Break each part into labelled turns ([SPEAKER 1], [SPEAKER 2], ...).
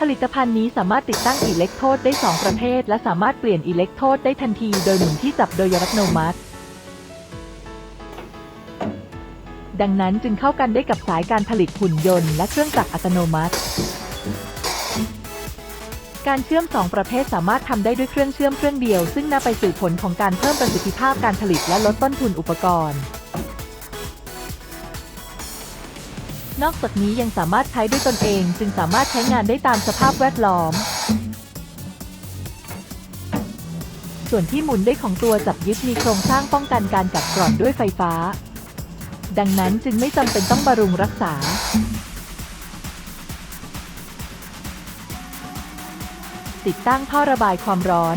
[SPEAKER 1] ผลิตภัณฑ์นี้สามารถติดตั้งอิเล็กโทรดได้ 2 ประเภท และสามารถเปลี่ยนอิเล็กโทรดได้ทันทีโดยหมุนที่จับโดยอัตโนมัติ ดังนั้นจึงเข้ากันได้กับสายการผลิตหุ่นยนต์และเครื่องจักรอัตโนมัติ การเชื่อม 2 ประเภทสามารถทำได้ด้วยเครื่องเชื่อมเครื่องเดียว ซึ่งนำไปสู่ผลของการเพิ่มประสิทธิภาพการผลิตและลดต้นทุนอุปกรณ์ นอกจากนี้ยังสามารถใช้ด้วยตนเอง จึงสามารถใช้งานได้ตามสภาพแวดล้อม ส่วนที่หมุนได้ของตัวจับยึดมีโครงสร้างป้องกันการกัดกร่อนด้วยไฟฟ้า ดังนั้นจึงไม่จำเป็นต้องบำรุงรักษาติดตั้งท่อระบายความร้อน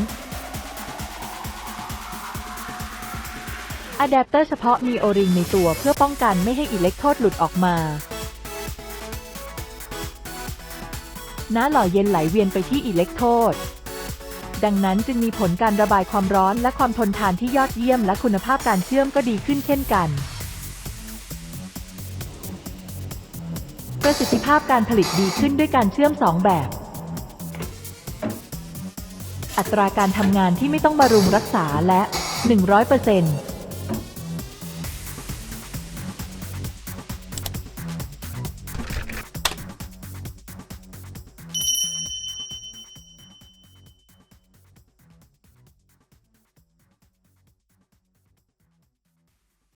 [SPEAKER 1] อะแดปเตอร์เฉพาะมีโอริงในตัวเพื่อป้องกันไม่ให้อิเล็กโทรดหลุดออกมา น้าหล่อเย็นไหลเวียนไปที่อิเล็กโทรด ดังนั้นจึงมีผลการระบายความร้อนและความทนทานที่ยอดเยี่ยมและคุณภาพการเชื่อมก็ดีขึ้นเช่นกัน ประสิทธิภาพการผลิตดีขึ้นด้วยการเชื่อม 2 แบบ อัตราการทำงานที่ไม่ต้องบำรุงรักษาและ 100%